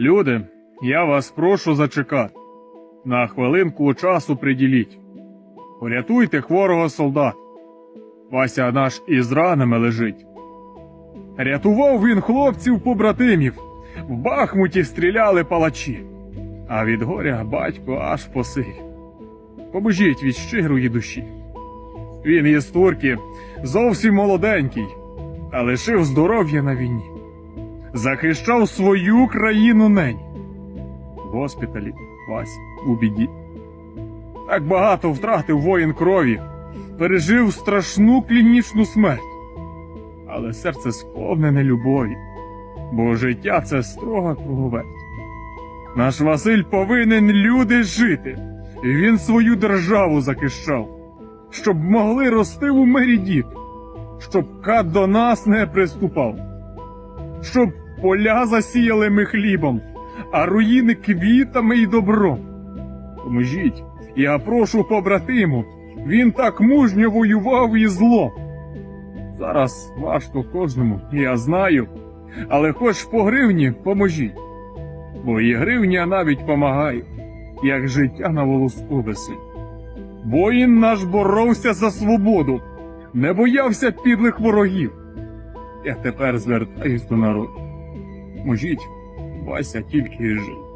Люди, я вас прошу зачекати. На хвилинку часу приділіть. Порятуйте хворого солдата. Вася наш із ранами лежить. Рятував він хлопців побратимів. В Бахмуті стріляли палачі. А від горя батько аж посив. Поможіть від щирої душі. Він із турки зовсім молоденький, а лишив здоров'я на війні. Захищав свою країну нень. Госпіталі Вась у біді. Так багато втратив воїн крові, пережив страшну клінічну смерть. Але серце сповнене любові, бо життя це строга круговерть. Наш Василь повинен люди жити. І Він свою державу захищав, щоб могли рости у мирі діти, щоб кат до нас не приступав, щоб поля засіяли ми хлібом, а руїни квітами і добром. Поможіть, я прошу побратиму, він так мужньо воював із злом. Зараз важко кожному, я знаю, але хоч по гривні поможіть, бо і гривня навіть помагає, як життя на волоску висить. Воїн наш боровся за свободу, не боявся підлих ворогів. Я тепер звертаюсь до народу. Можіть, Вася тільки жив.